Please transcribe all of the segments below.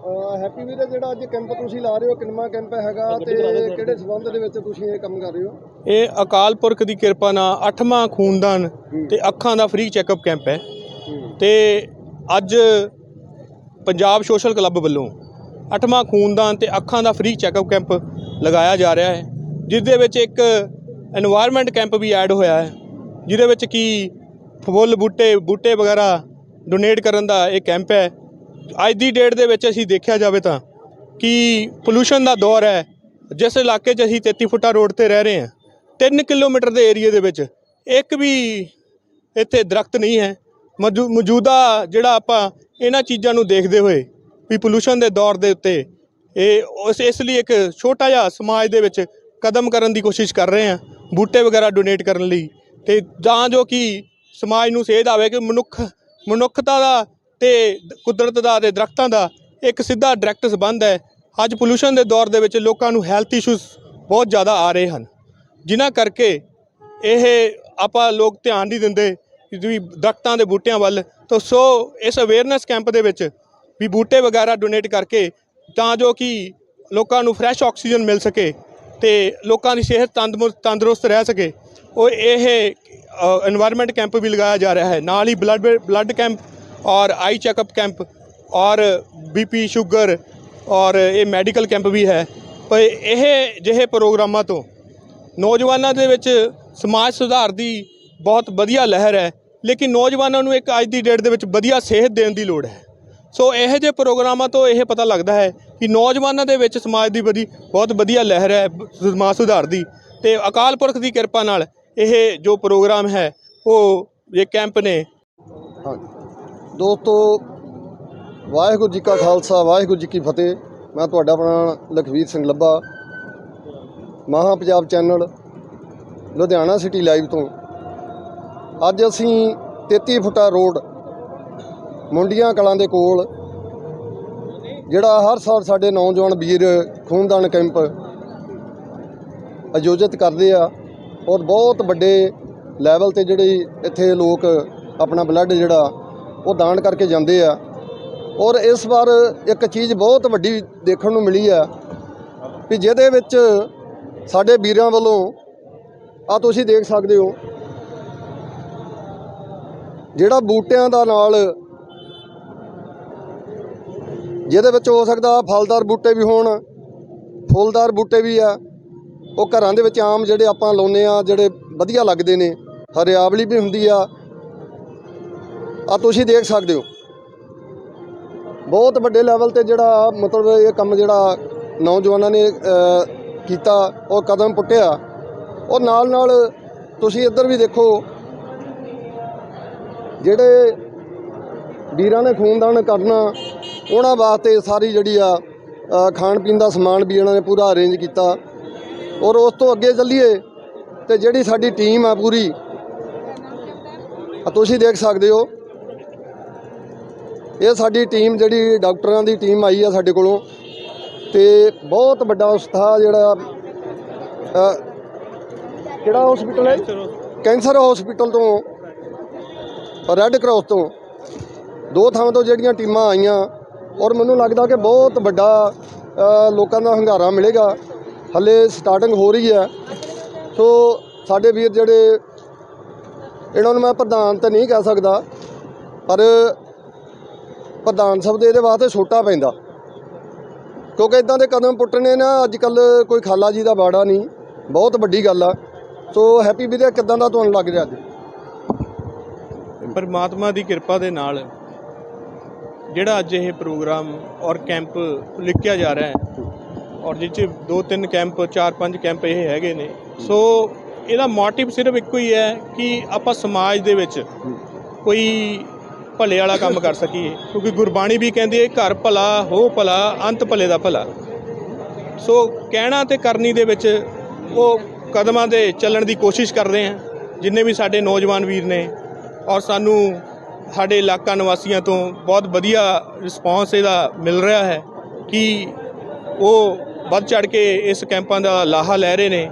Happy ਵੀਰ ਜਿਹੜਾ ਅੱਜ camp ਤੁਸੀਂ ਲਾ ਰਹੇ ਹੋ ਕਿੰਨਾ ਕੈਂਪ ਹੈਗਾ ਤੇ ਕਿਹੜੇ ਸਬੰਧ ਦੇ ਵਿੱਚ ਤੁਸੀਂ ਇਹ ਕੰਮ ਕਰ ਰਹੇ ਹੋ? ਇਹ ਅਕਾਲ ਪੁਰਖ ਦੀ ਕਿਰਪਾ ਨਾਲ ਅੱਠਵਾਂ ਖੂਨਦਾਨ ਤੇ ਅੱਖਾਂ ਦਾ ਫ੍ਰੀ ਚੈੱਕਅਪ ਕੈਂਪ ਹੈ। ਤੇ ਅੱਜ ਪੰਜਾਬ ਸੋਸ਼ਲ ਕਲੱਬ ਵੱਲੋਂ ਅੱਠਵਾਂ ਖੂਨਦਾਨ ਤੇ ਅੱਖਾਂ ਦਾ ਫ੍ਰੀ ਚੈੱਕਅਪ ਕੈਂਪ ਲਗਾਇਆ ਜਾ ਰਿਹਾ ਹੈ ਜਿਸ ਦੇ ਵਿੱਚ ਇੱਕ এনवायरमेंट ਕੈਂਪ ਵੀ ਐਡ ਹੋਇਆ ਹੈ ਜਿਹਦੇ ਵਿੱਚ ਕੀ ਫੁੱਲ ਬੂਟੇ ਬੂਟੇ ਵਗੈਰਾ ਡੋਨੇਟ ਕਰਨ ਦਾ ਇਹ ਕੈਂਪ ਹੈ। ਅੱਜ ਦੀ ਡੇਟ ਦੇ ਵਿੱਚ ਅਸੀਂ ਦੇਖਿਆ ਜਾਵੇ ਤਾਂ ਕਿ ਪੋਲੂਸ਼ਨ ਦਾ ਦੌਰ ਹੈ, ਜਿਸ ਇਲਾਕੇ 'ਚ ਅਸੀਂ 33 ਫੁੱਟਾ ਰੋਡ ਤੇ ਰਹਿ ਰਹੇ ਹਾਂ 3 ਕਿਲੋਮੀਟਰ ਦੇ ਏਰੀਏ ਦੇ ਵਿੱਚ ਇੱਕ ਵੀ ਇੱਥੇ ਦਰਖਤ ਨਹੀਂ ਹੈ। ਮੌਜੂ- ਮੌਜੂਦਾ ਜਿਹੜਾ ਆਪਾਂ ਇਹਨਾਂ ਚੀਜ਼ਾਂ ਨੂੰ ਦੇਖਦੇ ਹੋਏ ਵੀ ਪੋਲੂਸ਼ਨ ਦੇ ਦੌਰ ਦੇ ਉੱਤੇ ਇਹ ਉਸ, ਇਸ ਲਈ ਇੱਕ ਛੋਟਾ ਜਿਹਾ ਸਮਾਜ ਦੇ ਵਿੱਚ ਕਦਮ ਕਰਨ ਦੀ ਕੋਸ਼ਿਸ਼ ਕਰ ਰਹੇ ਹਾਂ, ਬੂਟੇ ਵਗੈਰਾ ਡੋਨੇਟ ਕਰਨ ਲਈ। ਤੇ ਤਾਂ ਜੋ ਕਿ ਸਮਾਜ ਨੂੰ ਸੇਧ ਆਵੇ ਕਿ ਮਨੁੱਖ, ਮਨੁੱਖਤਾ ਦਾ ਤੇ ਕੁਦਰਤ ਦਾ ਤੇ ਦਰਖਤਾਂ ਦਾ ਇੱਕ ਸਿੱਧਾ ਡਾਇਰੈਕਟ ਸਬੰਧ ਹੈ। ਅੱਜ ਪੋਲੂਸ਼ਨ ਦੇ ਦੌਰ ਦੇ ਵਿੱਚ ਲੋਕਾਂ ਨੂੰ ਹੈਲਥ ਇਸ਼ੂਜ਼ ਬਹੁਤ ਜ਼ਿਆਦਾ ਆ ਰਹੇ ਹਨ। ਜਿਨ੍ਹਾਂ ਕਰਕੇ ਇਹ ਆਪਾਂ ਲੋਕ ਧਿਆਨ ਨਹੀਂ ਦਿੰਦੇ ਵੀ ਦਰਖਤਾਂ ਦੇ ਬੂਟਿਆਂ ਵੱਲ। ਤਾਂ ਸੋ ਇਸ ਅਵੇਅਰਨੈਸ ਕੈਂਪ ਦੇ ਵਿੱਚ ਵੀ ਬੂਟੇ ਵਗੈਰਾ ਡੋਨੇਟ ਕਰਕੇ ਤਾਂ ਜੋ ਕਿ ਲੋਕਾਂ ਨੂੰ ਫਰੈਸ਼ ਆਕਸੀਜਨ ਮਿਲ ਸਕੇ ਤੇ ਲੋਕਾਂ ਦੀ ਸਿਹਤ ਤੰਦਰੁਸਤ ਰਹਿ ਸਕੇ। ਉਹ ਇਹ এনवायरमेंट ਕੈਂਪ ਵੀ ਲਗਾਇਆ ਜਾ ਰਿਹਾ ਹੈ। ਨਾਲ ਹੀ ਬਲੱਡ ਬਲੱਡ ਕੈਂਪ ਔਰ ਆਈ ਚੈੱਕਅਪ ਕੈਂਪ ਔਰ ਬੀਪੀ ਸ਼ੂਗਰ ਔਰ ਇਹ ਮੈਡੀਕਲ ਕੈਂਪ ਵੀ ਹੈ। ਪਰ ਇਹ ਜਿਹੇ ਪ੍ਰੋਗਰਾਮਾਂ ਤੋਂ ਨੌਜਵਾਨਾਂ ਦੇ ਵਿੱਚ ਸਮਾਜ ਸੁਧਾਰ ਦੀ ਬਹੁਤ ਵਧੀਆ ਲਹਿਰ ਹੈ, ਲੇਕਿਨ ਨੌਜਵਾਨਾਂ ਨੂੰ ਇੱਕ ਅੱਜ ਦੀ ਡੇਟ ਦੇ ਵਿੱਚ ਵਧੀਆ ਸਿਹਤ ਦੇਣ ਦੀ ਲੋੜ ਹੈ। ਸੋ ਇਹੋ ਜਿਹੇ ਪ੍ਰੋਗਰਾਮਾਂ ਤੋਂ ਇਹ ਪਤਾ ਲੱਗਦਾ ਹੈ ਕਿ ਨੌਜਵਾਨਾਂ ਦੇ ਵਿੱਚ ਸਮਾਜ ਦੀ ਵਧੀ, ਬਹੁਤ ਵਧੀਆ ਲਹਿਰ ਹੈ ਸਮਾਜ ਸੁਧਾਰ ਦੀ। ਤੇ ਅਕਾਲ ਪੁਰਖ ਦੀ ਕਿਰਪਾ ਨਾਲ ਇਹ ਜੋ ਪ੍ਰੋਗਰਾਮ ਹੈ, ਉਹ ਇਹ ਕੈਂਪ ਨੇ ਦੋਸਤੋ, ਵਾਹਿਗੁਰੂ ਜੀ ਕਾ ਖਾਲਸਾ, ਵਾਹਿਗੁਰੂ ਜੀ ਕੀ ਫਤਿਹ। ਮੈਂ ਤੁਹਾਡਾ ਆਪਣਾ Lakhvir Singh Labha, Maha Punjab channel, Ludhiana city live ਤੋਂ। ਅੱਜ ਅਸੀਂ 33 ਫੁੱਟਾ ਰੋਡ, ਮੁੰਡੀਆਂ ਕਲਾਂ ਦੇ ਕੋਲ, ਜਿਹੜਾ ਹਰ ਸਾਲ ਸਾਡੇ ਨੌਜਵਾਨ ਵੀਰ ਖੂਨਦਾਨ ਕੈਂਪ ਆਯੋਜਿਤ ਕਰਦੇ ਆ, ਔਰ ਬਹੁਤ ਵੱਡੇ ਲੈਵਲ ਤੇ ਜਿਹੜੇ ਇੱਥੇ ਲੋਕ ਆਪਣਾ ਬਲੱਡ ਜਿਹੜਾ ਉਹ ਦਾਨ ਕਰਕੇ ਜਾਂਦੇ ਆ। ਔਰ ਇਸ ਵਾਰ ਇੱਕ ਚੀਜ਼ ਬਹੁਤ ਵੱਡੀ ਦੇਖਣ ਨੂੰ ਮਿਲੀ ਆ ਵੀ ਜਿਹਦੇ ਵਿੱਚ ਸਾਡੇ ਵੀਰਾਂ ਵੱਲੋਂ ਆ ਤੁਸੀਂ ਦੇਖ ਸਕਦੇ ਹੋ, ਜਿਹੜਾ ਬੂਟਿਆਂ ਦਾ ਨਾਲ ਜਿਹਦੇ ਵਿੱਚ ਹੋ ਸਕਦਾ ਫਲਦਾਰ ਬੂਟੇ ਵੀ ਹੋਣ, ਫੁੱਲਦਾਰ ਬੂਟੇ ਵੀ ਆ, ਉਹ ਘਰਾਂ ਦੇ ਵਿੱਚ ਆਮ ਜਿਹੜੇ ਆਪਾਂ ਲਾਉਨੇ ਆ, ਜਿਹੜੇ ਵਧੀਆ ਲੱਗਦੇ ਨੇ, ਹਰਿਆਵਲੀ ਵੀ ਹੁੰਦੀ ਆ ਆ ਤੁਸੀਂ ਦੇਖ ਸਕਦੇ ਹੋ। ਬਹੁਤ ਵੱਡੇ ਲੈਵਲ ਤੇ ਜਿਹੜਾ ਮਤਲਬ ਇਹ ਕੰਮ ਜਿਹੜਾ ਨੌਜਵਾਨਾਂ ਨੇ ਕੀਤਾ, ਉਹ ਕਦਮ ਪੁੱਟਿਆ। ਉਹ ਨਾਲ ਨਾਲ ਤੁਸੀਂ ਇੱਧਰ ਵੀ ਦੇਖੋ, ਜਿਹੜੇ ਵੀਰਾਂ ਨੇ ਖੂਨਦਾਨ ਕਰਨਾ, ਉਹਨਾਂ ਵਾਸਤੇ ਸਾਰੀ ਜਿਹੜੀ ਆ ਖਾਣ ਪੀਣ ਦਾ ਸਮਾਨ ਵੀ ਇਹਨਾਂ ਨੇ ਪੂਰਾ ਅਰੇਂਜ ਕੀਤਾ। ਔਰ ਉਸ ਤੋਂ ਅੱਗੇ ਚੱਲੀਏ, ਤੇ ਜਿਹੜੀ ਸਾਡੀ ਟੀਮ ਆ ਪੂਰੀ ਤੁਸੀਂ ਦੇਖ ਸਕਦੇ ਹੋ ਇਹ ਸਾਡੀ ਟੀਮ ਜਿਹੜੀ ਡਾਕਟਰਾਂ ਦੀ ਟੀਮ ਆਈ ਆ ਸਾਡੇ ਕੋਲੋਂ ਤੇ ਬਹੁਤ ਵੱਡਾ ਉਸਤਾਹ ਜਿਹੜਾ ਕਿਹੜਾ ਹਸਪੀਟਲ ਹੈ? ਕੈਂਸਰ ਹਸਪੀਟਲ ਤੋਂ ਰੈੱਡ ਕਰਾਸ ਤੋਂ। ਦੋ ਥਾਵਾਂ ਤੋਂ ਜਿਹੜੀਆਂ ਟੀਮਾਂ ਆਈਆਂ ਔਰ ਮੈਨੂੰ ਲੱਗਦਾ ਕਿ ਬਹੁਤ ਵੱਡਾ ਲੋਕਾਂ ਦਾ ਹੰਗਾਰਾ ਮਿਲੇਗਾ। ਹੱਲੇ ਸਟਾਰਟਿੰਗ ਹੋ ਰਹੀ ਹੈ। ਸੋ ਸਾਡੇ ਵੀਰ ਜਿਹੜੇ ਇਹਨਾਂ ਨੂੰ ਮੈਂ ਪ੍ਰਧਾਨ ਤਾਂ ਨਹੀਂ ਕਹਿ ਸਕਦਾ ਪਰ ਪ੍ਰਧਾਨ ਸ਼ਬਦ ਇਹਦੇ ਵਾਸਤੇ ਛੋਟਾ ਪੈਂਦਾ। ਕਿਉਂਕਿ ਇਦਾਂ ਦੇ ਕਦਮ ਪੁੱਟਣੇ ਨਾ, ਅੱਜ ਕੱਲ ਕੋਈ ਖਾਲਾ ਜੀ ਦਾ ਬਾੜਾ ਨਹੀਂ। ਬਹੁਤ ਵੱਡੀ ਗੱਲ ਆ। ਸੋ ਹੈਪੀ ਵੀਰੇ, ਕਿਦਾਂ ਦਾ ਤੁਹਾਨੂੰ ਲੱਗ ਰਿਹਾ ਅੱਜ? ਪਰਮਾਤਮਾ ਦੀ ਕਿਰਪਾ ਦੇ ਨਾਲ ਜਿਹੜਾ ਅੱਜ ਇਹ ਪ੍ਰੋਗਰਾਮ ਔਰ ਕੈਂਪ ਲਿਖਿਆ ਜਾ ਰਿਹਾ ਹੈ, ਔਰ ਜਿਹ 'ਚ ਦੋ ਤਿੰਨ ਕੈਂਪ, ਚਾਰ ਪੰਜ ਕੈਂਪ ਇਹ ਹੈਗੇ ਨੇ। ਸੋ ਇਹਦਾ ਮੋਟਿਵ ਸਿਰਫ ਇੱਕੋ ਹੀ ਹੈ ਕਿ ਆਪਾਂ ਸਮਾਜ ਦੇ ਵਿੱਚ ਕੋਈ ਭਲੇ ਵਾਲਾ ਕੰਮ ਕਰ ਸਕੀਏ ਕਿਉਂਕਿ ਗੁਰਬਾਣੀ ਵੀ ਕਹਿੰਦੀ ਹੈ, ਘਰ ਭਲਾ, ਹੋ ਭਲਾ, ਅੰਤ ਭਲੇ ਦਾ ਭਲਾ। ਸੋ ਕਹਿਣਾ ਤੇ ਕਰਨੀ ਦੇ ਵਿੱਚ ਉਹ ਕਦਮਾਂ ਦੇ ਚੱਲਣ ਦੀ ਕੋਸ਼ਿਸ਼ ਕਰਦੇ ਰਹੇ ਜਿੰਨੇ ਵੀ ਸਾਡੇ ਨੌਜਵਾਨ ਵੀਰ ਨੇ ਔਰ ਸਾਨੂੰ ਸਾਡੇ ਇਲਾਕਾ ਨਿਵਾਸੀਆਂ ਤੋਂ ਬਹੁਤ ਵਧੀਆ ਰਿਸਪਾਂਸ ਇਹਦਾ ਮਿਲ ਰਿਹਾ ਹੈ ਕਿ ਉਹ ਵੱਧ ਚੜ ਕੇ ਇਸ ਕੈਂਪਾਂ ਦਾ ਲਾਹਾ ਲੈ ਰਹੇ ਨੇ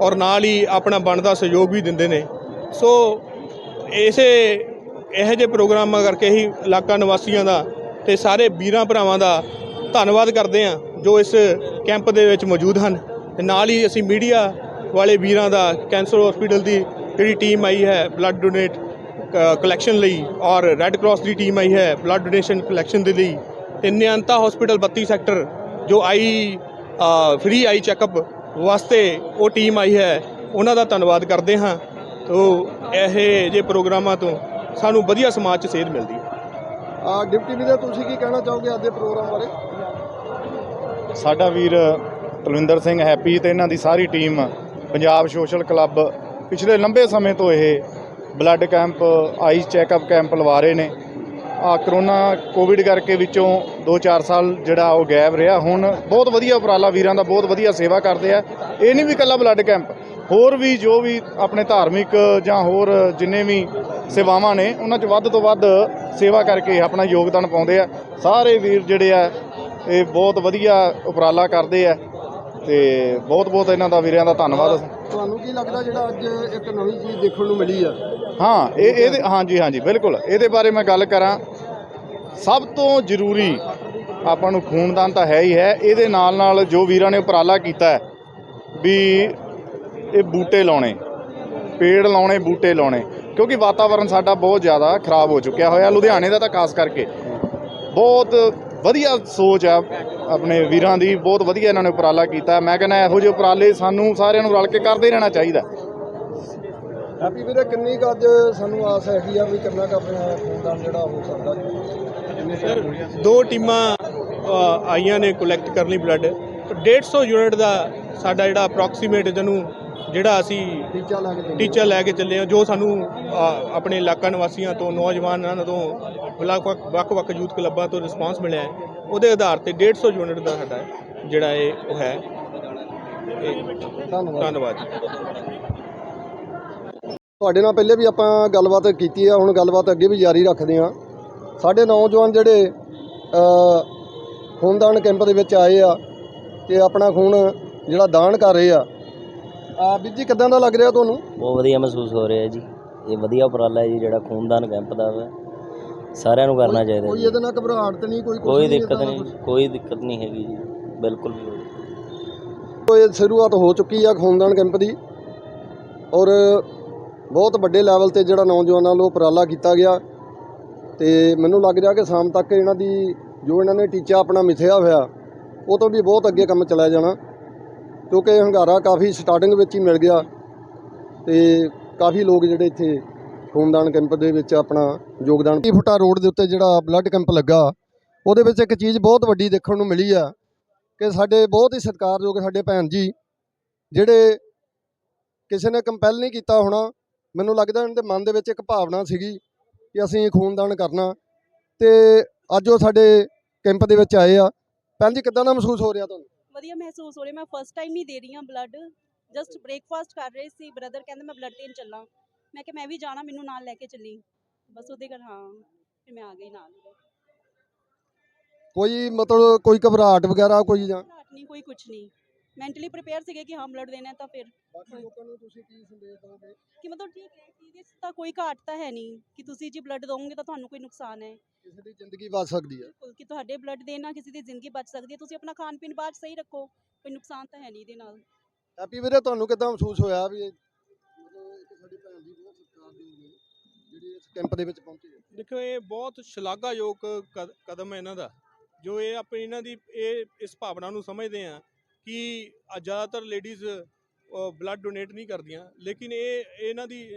ਔਰ ਨਾਲ ਹੀ ਆਪਣਾ ਬਣਦਾ ਸਹਿਯੋਗ ਵੀ ਦਿੰਦੇ ਨੇ। ਸੋ ਇਸੇ ਇਹੋ ਜਿਹੇ ਪ੍ਰੋਗਰਾਮਾਂ ਕਰਕੇ ਹੀ ਇਲਾਕਾ ਨਿਵਾਸੀਆਂ ਦਾ ਤੇ ਸਾਰੇ ਵੀਰਾਂ ਭਰਾਵਾਂ ਦਾ ਧੰਨਵਾਦ ਕਰਦੇ ਹਾਂ, ਜੋ ਇਸ ਕੈਂਪ ਦੇ ਵਿੱਚ ਮੌਜੂਦ ਹਨ। ਤੇ ਨਾਲ ਹੀ ਅਸੀਂ ਮੀਡੀਆ ਵਾਲੇ ਵੀਰਾਂ ਦਾ ਕੈਂਸਰ ਹਸਪੀਟਲ ਦੀ ਜਿਹੜੀ ਟੀਮ ਆਈ ਹੈ ਬਲੱਡ ਡੋਨੇਟ ਕਲੈਕਸ਼ਨ ਲਈ ਔਰ ਰੈੱਡ ਕਰਾਸ ਦੀ ਟੀਮ ਆਈ ਹੈ ਬਲੱਡ ਡੋਨੇਸ਼ਨ ਕਲੈਕਸ਼ਨ ਦੇ ਲਈ ਤੇ ਨਿਅੰਤਾ ਹਸਪੀਟਲ 32 ਸੈਕਟਰ, ਜੋ ਆਈ ਫ੍ਰੀ ਆਈ ਚੈੱਕਅਪ ਵਾਸਤੇ ਉਹ ਟੀਮ ਆਈ ਹੈ, ਉਹਨਾਂ ਦਾ ਧੰਨਵਾਦ ਕਰਦੇ ਹਾਂ। ਤੋ, ਇਹ ਜੇ ਪ੍ਰੋਗਰਾਮਾਂ ਤੋਂ ਸਾਨੂੰ ਵਧੀਆ ਸਮਾਜ 'ਚ ਸੇਧ ਮਿਲਦੀ ਹੈ। ਆ ਡਿਪਟੀ ਵੀਰੇ ਤੁਸੀਂ ਕੀ ਕਹਿਣਾ ਚਾਹੋਗੇ ਅੱਜ ਦੇ ਪ੍ਰੋਗਰਾਮ ਬਾਰੇ? ਸਾਡਾ ਵੀਰ ਤਲਵਿੰਦਰ ਸਿੰਘ ਹੈਪੀ ਤੇ ਇਹਨਾਂ ਦੀ ਸਾਰੀ ਟੀਮ ਪੰਜਾਬ ਸੋਸ਼ਲ ਕਲੱਬ ਪਿਛਲੇ ਲੰਬੇ ਸਮੇਂ ਤੋਂ ਇਹ blood camp eye checkup camp ਲਵਾ ਰਹੇ ਨੇ। ਆ ਕਰੋਨਾ ਕੋਵਿਡ ਕਰਕੇ ਵਿੱਚੋਂ 2-4 ਸਾਲ ਜਿਹੜਾ ਉਹ ਗੈਪ ਰਿਹਾ। ਹੁਣ ਬਹੁਤ ਵਧੀਆ ਉਪਰਾਲਾ ਵੀਰਾਂ ਦਾ ਬਹੁਤ ਵਧੀਆ ਸੇਵਾ ਕਰਦੇ ਆ। ਇਹ ਨਹੀਂ ਵੀ ਇਕੱਲਾ ਬਲੱਡ ਕੈਂਪ ਹੋਰ ਵੀ ਜੋ ਵੀ ਆਪਣੇ ਧਾਰਮਿਕ ਜਾਂ ਹੋਰ ਜਿੰਨੇ ਵੀ ਸੇਵਾਵਾਂ ਨੇ ਉਹਨਾਂ 'ਚ ਵੱਧ ਤੋਂ ਵੱਧ ਸੇਵਾ ਕਰਕੇ ਆਪਣਾ ਯੋਗਦਾਨ ਪਾਉਂਦੇ ਆ। ਸਾਰੇ ਵੀਰ ਜਿਹੜੇ ਆ ਇਹ ਬਹੁਤ ਵਧੀਆ ਉਪਰਾਲਾ ਕਰਦੇ ਆ ਤੇ ਬਹੁਤ ਬਹੁਤ ਇਹਨਾਂ ਦਾ ਵੀਰਿਆਂ ਦਾ ਧੰਨਵਾਦ। ਤੁਹਾਨੂੰ ਕੀ ਲੱਗਦਾ ਜਿਹੜਾ ਅੱਜ ਇੱਕ ਨਵੀਂ ਚੀਜ਼ ਦੇਖਣ ਨੂੰ ਮਿਲੀ ਆ? ਹਾਂ ਇਹ ਇਹਦੇ ਹਾਂਜੀ ਹਾਂਜੀ ਬਿਲਕੁਲ। ਇਹਦੇ ਬਾਰੇ ਮੈਂ ਗੱਲ ਕਰਾਂ। ਸਭ ਤੋਂ ਜ਼ਰੂਰੀ ਆਪਾਂ ਨੂੰ ਖੂਨਦਾਨ ਤਾਂ ਹੈ ਹੀ ਹੈ। ਇਹਦੇ ਨਾਲ ਨਾਲ ਜੋ ਵੀਰਾਂ ਨੇ ਉਪਰਾਲਾ ਕੀਤਾ ਵੀ ਇਹ ਬੂਟੇ ਲਾਉਣੇ ਪੇੜ ਲਾਉਣੇ ਬੂਟੇ ਲਾਉਣੇ। ਕਿਉਂਕਿ ਵਾਤਾਵਰਣ ਸਾਡਾ ਬਹੁਤ ਜ਼ਿਆਦਾ ਖਰਾਬ ਹੋ ਚੁੱਕਿਆ ਹੋਇਆ ਲੁਧਿਆਣੇ ਦਾ ਤਾਂ ਖਾਸ ਕਰਕੇ। ਬਹੁਤ ਵਧੀਆ ਸੋਚ ਆ ਆਪਣੇ ਵੀਰਾਂ ਦੀ ਬਹੁਤ ਵਧੀਆ ਇਹਨਾਂ ਨੇ ਉਪਰਾਲਾ ਕੀਤਾ। ਮੈਂ ਕਹਿੰਦਾ ਇਹੋ ਜਿਹੇ ਉਪਰਾਲੇ ਸਾਨੂੰ ਸਾਰਿਆਂ ਨੂੰ ਰਲ ਕੇ ਕਰਦੇ ਰਹਿਣਾ ਚਾਹੀਦਾ। ਹੈਪੀ ਵੀਰੇ ਕਿੰਨੀ ਕੁ ਅੱਜ ਸਾਨੂੰ ਆਸ ਹੈਗੀ ਆ ਵੀ ਕਿੰਨਾ ਕੁ ਆਪਣਾ ਖੂਨਦਾਨ ਜਿਹੜਾ ਹੋ ਸਕਦਾ? ਦੋ ਟੀਮਾਂ ਆਈਆਂ ਨੇ ਕਲੈਕਟ ਕਰਨ ਲਈ ਬਲੱਡ 150 ਯੂਨਿਟ ਦਾ ਸਾਡਾ ਜਿਹੜਾ ਅਪਰੋਕਸੀਮੇਟ ਜਿਹਨੂੰ ਜਿਹੜਾ ਅਸੀਂ ਟੀਚਾ ਲਾ ਕੇ। ਟੀਚਰ ਲੈ ਕੇ ਚੱਲੇ ਹਾਂ ਜੋ ਸਾਨੂੰ ਅ, ਆਪਣੇ ਇਲਾਕਾ ਨਿਵਾਸੀਆਂ ਤੋਂ ਨੌਜਵਾਨਾਂ ਤੋਂ ਵੱਖ- ਵੱਖ-ਵੱਖ ਯੂਥ ਕਲੱਬਾਂ ਤੋਂ ਰਿਸਪਾਂਸ ਮਿਲਿਆ ਹੈ। ਉਹਦੇ ਆਧਾਰ ਤੇ 150 ਯੂਨਿਟ ਦਾ ਸਾਡਾ ਜਿਹੜਾ ਇਹ ਉਹ ਹੈ। ਇਹ ਧੰਨਵਾਦ। ਧੰਨਵਾਦ। ਜੀ ਤੁਹਾਡੇ ਨਾਲ ਪਹਿਲੇ ਵੀ ਆਪਾਂ ਗੱਲਬਾਤ ਕੀਤੀ ਆ ਹੁਣ ਗੱਲਬਾਤ ਅੱਗੇ ਵੀ ਜਾਰੀ ਰੱਖਦੇ ਆ ਸਾਡੇ ਨੌਜਵਾਨ ਜਿਹੜੇ ਅ, ਖੂਨਦਾਨ ਕੈਂਪ ਦੇ ਵਿੱਚ ਆਏ ਆ ਤੇ ਆਪਣਾ ਖੂਨ ਜਿਹੜਾ ਦਾਨ ਕਰ ਰਹੇ ਆ ਆ ਵੀਰ ਜੀ ਕਿਦਾਂ ਦਾ ਲੱਗ ਰਿਹਾ ਤੁਹਾਨੂੰ? ਬਹੁਤ ਵਧੀਆ ਮਹਿਸੂਸ ਹੋ ਰਿਹਾ ਜੀ। ਇਹ ਵਧੀਆ ਉਪਰਾਲਾ ਹੈ ਜੀ ਜਿਹੜਾ ਖੂਨਦਾਨ ਕੈਂਪ ਦਾ ਵਾ। ਸਾਰਿਆਂ ਨੂੰ ਕਰਨਾ ਚਾਹੀਦਾ ਕੋਈ ਜੀ। ਇਹਦੇ ਨਾਲ ਘਬਰਾਹਟ ਤੇ ਨਹੀਂ ਕੋਈ ਕੁਛ ਕੋਈ ਦਿੱਕਤ ਏਦਾਂ ਦਾ ਨਹੀਂ ਕੋਈ ਦਿੱਕਤ ਨਹੀਂ ਹੈਗੀ ਜੀ। ਬਿਲਕੁਲ ਵੀ ਨਹੀਂ। ਕੋਈ ਸ਼ੁਰੂਆਤ ਹੋ ਚੁੱਕੀ ਆ ਖੂਨਦਾਨ ਕੈਂਪ ਦੀ। ਔਰ ਬਹੁਤ ਵੱਡੇ ਲੈਵਲ ਤੇ ਜਿਹੜਾ ਨੌਜਵਾਨਾਂ ਵੱਲੋਂ ਉਪਰਾਲਾ ਕੀਤਾ ਗਿਆ। ਤੇ ਮੈਨੂੰ ਲੱਗ ਰਿਹਾ ਕਿ ਸ਼ਾਮ ਤੱਕ ਇਹਨਾਂ ਦੀ ਜੋ ਇਹਨਾਂ ਨੇ ਟੀਚਾ ਆਪਣਾ ਮਿਥਿਆ ਹੋਇਆ ਉਹ ਤੋਂ ਵੀ ਬਹੁਤ ਅੱਗੇ ਕੰਮ ਚਲਾਇਆ ਜਾਣਾ। ਕਿਉਂਕਿ ਹੰਗਾਰਾ ਕਾਫੀ ਸਟਾਰਟਿੰਗ ਵਿੱਚ ਹੀ ਮਿਲ ਗਿਆ ਤੇ ਕਾਫੀ ਲੋਕ ਜਿਹੜੇ ਇੱਥੇ ਖੂਨਦਾਨ ਕੈਂਪ ਦੇ ਵਿੱਚ ਆਪਣਾ ਯੋਗਦਾਨ ਫੁੱਟਾ ਰੋਡ ਦੇ ਉੱਤੇ ਜਿਹੜਾ ਬਲੱਡ ਕੈਂਪ ਲੱਗਾ, ਉਹਦੇ ਵਿੱਚ ਇੱਕ ਚੀਜ਼ ਬਹੁਤ ਵੱਡੀ ਦੇਖਣ ਨੂੰ ਮਿਲੀ ਆ ਕਿ ਸਾਡੇ ਬਹੁਤ ਹੀ ਸਤਿਕਾਰਯੋਗ ਸਾਡੇ ਭੈਣ ਜੀ, ਜਿਹੜੇ ਕਿਸੇ ਨੇ ਕੰਪੈਲ ਨਹੀਂ ਕੀਤਾ ਹੋਣਾ, ਮੈਨੂੰ ਲੱਗਦਾ ਇਹਨਾਂ ਦੇ ਮਨ ਦੇ ਵਿੱਚ ਇੱਕ ਭਾਵਨਾ ਸੀਗੀ ਕਿ ਅਸੀਂ ਖੂਨਦਾਨ ਕਰਨਾ ਤੇ ਅੱਜ ਉਹ ਸਾਡੇ ਕੈਂਪ ਦੇ ਵਿੱਚ ਆਏ ਆ। ਭੈਣ ਜੀ, ਕਿੱਦਾਂ ਦਾ ਮਹਿਸੂਸ ਹੋ ਰਿਹਾ ਤੁਹਾਨੂੰ? ਵਧੀਆ ਮਹਿਸੂਸ ਹੋ ਰਿਹਾ। ਮੈਂ ਫਸਟ ਟਾਈਮ ਹੀ ਦੇ ਰਹੀ ਹਾਂ ਬਲੱਡ ਜਸਟ ਬ੍ਰੇਕਫਾਸਟ ਕਰ ਰਹੇ ਸੀ। ਬ੍ਰਦਰ ਕਹਿੰਦਾ ਮੈਂ ਬਲੱਡ ਦੇਣ ਚੱਲਾਂ। ਮੈਂ ਕਿਹਾ ਮੈਂ ਵੀ ਜਾਣਾ ਮੈਨੂੰ ਨਾਲ ਲੈ ਕੇ ਚੱਲੀ। ਬਸ ਉਹਦੇ ਕਰ ਹਾਂ ਫਿਰ ਮੈਂ ਆ ਗਈ ਨਾਲ। ਕੋਈ ਮਤਲਬ ਕੋਈ ਘਬਰਾਹਟ ਵਗੈਰਾ ਕੋਈ ਜਾਂ ਨਹੀਂ ਕੋਈ ਕੁਝ ਨਹੀਂ। ਮੈਂਟਲੀ ਪ੍ਰਿਪੇਅਰ ਸੀਗੇ ਕਿ ਹਾਂ ਬਲੱਡ ਦੇਣਾ ਹੈ ਤਾਂ ਫਿਰ ਬਾਕੀ ਲੋਕਾਂ ਨੂੰ ਤੁਸੀਂ ਕੀ ਸੰਦੇਸ਼ ਦੋਗੇ? ਕਿ ਮਤਲਬ ਠੀਕ ਹੈ ਇਹਦੇ 'ਚ ਤਾਂ ਕੋਈ ਘਾਟ ਤਾਂ ਹੈ ਨਹੀਂ ਕਿ ਤੁਸੀਂ ਜੇ ਬਲੱਡ ਦੋਗੇ ਤਾਂ ਤੁਹਾਨੂੰ ਕੋਈ ਨੁਕਸਾਨ ਹੈ। ਕਿਸੇ ਦੀ ਜ਼ਿੰਦਗੀ ਬਚ ਸਕਦੀ ਹੈ। ਬਿਲਕੁਲ ਕਿ ਤੁਹਾਡੇ ਬਲੱਡ ਦੇਣ ਨਾਲ ਕਿਸੇ ਦੀ ਜ਼ਿੰਦਗੀ ਬਚ ਸਕਦੀ ਹੈ। ਤੁਸੀਂ ਆਪਣਾ ਖਾਣ ਪੀਣ ਬਾਅਦ ਸਹੀ ਰੱਖੋ ਕੋਈ ਨੁਕਸਾਨ ਤਾਂ ਹੈ ਨਹੀਂ ਇਹਦੇ ਨਾਲ। ਹੈਪੀ ਵੀਰੇ ਤੁਹਾਨੂੰ ਕਿੱਦਾਂ ਮਹਿਸੂਸ ਹੋਇਆ ਵੀ ਇਹ ਮਤਲਬ ਇੱਕ ਸਾਡੀ ਭੈਣ ਜੀ ਬਹੁਤ ਸਤਿਕਾਰਯੋਗ ਨੇ ਜਿਹੜੀ ਇਸ ਕੈਂਪ ਦੇ ਵਿੱਚ ਪਹੁੰਚੇ ਹੈ? ਦੇਖੋ ਇਹ ਬਹੁਤ ਸ਼ਲਾਘਾਯੋਗ ਕਦ- ਕਦਮ ਹੈ ਇਹਨਾਂ ਦਾ। ਜੋ ਇਹ ਆਪਣੀ ਇਹਨਾਂ ਦੀ ਇਹ ਇਸ ਭਾਵਨਾ ਨੂੰ ਸਮਝਦੇ ਆ ਕਿ ਜ਼ਿਆਦਾਤਰ ਲੇਡੀਜ਼ ਬਲੱਡ ਡੋਨੇਟ ਨਹੀਂ ਕਰਦੀਆਂ। ਲੇਕਿਨ ਇਹ, ਇਹਨਾਂ ਦੀ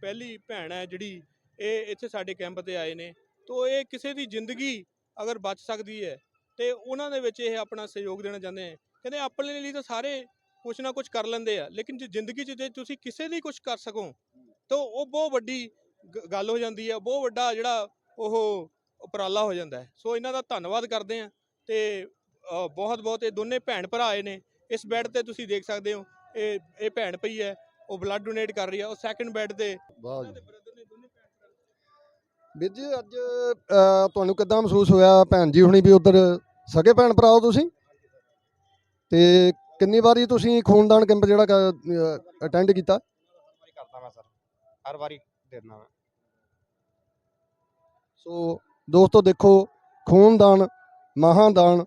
ਪਹਿਲੀ ਭੈਣ ਹੈ ਜਿਹੜੀ, ਇਹ ਇੱਥੇ ਸਾਡੇ ਕੈਂਪ ਤੇ ਆਏ ਨੇ। ਤੋ ਇਹ ਕਿਸੇ ਦੀ ਜ਼ਿੰਦਗੀ ਅਗਰ ਬਚ ਸਕਦੀ ਹੈ, ਤੇ ਉਹਨਾਂ ਦੇ ਵਿੱਚ ਇਹ ਆਪਣਾ ਸਹਿਯੋਗ ਦੇਣਾ ਚਾਹੁੰਦੇ ਆ ਕਹਿੰਦੇ ਆਪਣੇ ਲਈ ਤਾਂ ਸਾਰੇ ਕੁਛ ਨਾ ਕੁਛ ਕਰ ਲੈਂਦੇ ਆ, ਲੇਕਿਨ ਜੇ ਜ਼ਿੰਦਗੀ 'ਚ ਜੇ ਤੁਸੀਂ ਕਿਸੇ ਲਈ ਕੁਛ ਕਰ ਸਕੋ, ਤਾਂ ਉਹ ਬਹੁਤ ਵੱਡੀ ਗ- ਗੱਲ ਹੋ ਜਾਂਦੀ ਹੈ। ਬਹੁਤ ਵੱਡਾ ਜਿਹੜਾ ਉਹ ਉਪਰਾਲਾ ਹੋ ਜਾਂਦਾ ਸੋ ਇਹਨਾਂ ਦਾ ਧੰਨਵਾਦ ਕਰਦੇ ਆ ਤੇ ਬਹੁਤ ਬਹੁਤ ਇਹ ਦੋਨੇ ਭੈਣ ਭਰਾ ਆਏ ਨੇ। ਇਸ ਬੈੱਡ ਤੇ ਤੁਸੀਂ ਦੇਖ ਸਕਦੇ ਹੋ ਇਹ ਇਹ ਭੈਣ ਪਈ ਹੈ ਉਹ ਬਲੱਡ ਡੋਨੇਟ ਕਰ ਰਹੀ ਹੈ ਉਹ ਸੈਕੰਡ ਬੈੱਡ ਤੇ। ਵਾਹ ਜੀ। ਵੀਰ ਜੀ ਅੱਜ ਤੁਹਾਨੂੰ ਕਿੱਦਾਂ ਮਹਿਸੂਸ ਹੋਇਆ ਭੈਣ ਜੀ ਹੁਣੀ ਵੀ ਉਧਰ? ਸਗੇ ਭੈਣ ਭਰਾ ਹੋ ਤੁਸੀਂ? ਤੇ ਕਿੰਨੀ ਵਾਰੀ ਤੁਸੀਂ ਖੂਨਦਾਨ ਕੈਂਪ ਜਿਹੜਾ ਅਟੈਂਡ ਕੀਤਾ? ਵਾਰੀ ਕਰਦਾ ਮੈਂ ਸਰ। ਹਰ ਵਾਰੀ ਦਿੰਦਾ ਮੈਂ ਸੋ ਦੋਸਤੋ ਦੇਖੋ ਖੂਨਦਾਨ ਮਹਾਦਾਨ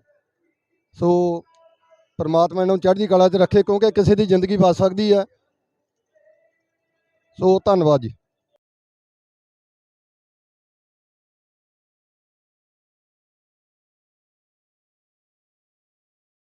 ਸੋ ਪਰਮਾਤਮਾ ਇਹਨਾਂ ਨੂੰ ਚੜ੍ਹਦੀ ਕਲਾ 'ਚ ਰੱਖੇ ਕਿਉਂਕਿ ਕਿਸੇ ਦੀ ਜ਼ਿੰਦਗੀ ਬਚ ਸਕਦੀ ਹੈ। ਸੋ ਧੰਨਵਾਦ ਜੀ।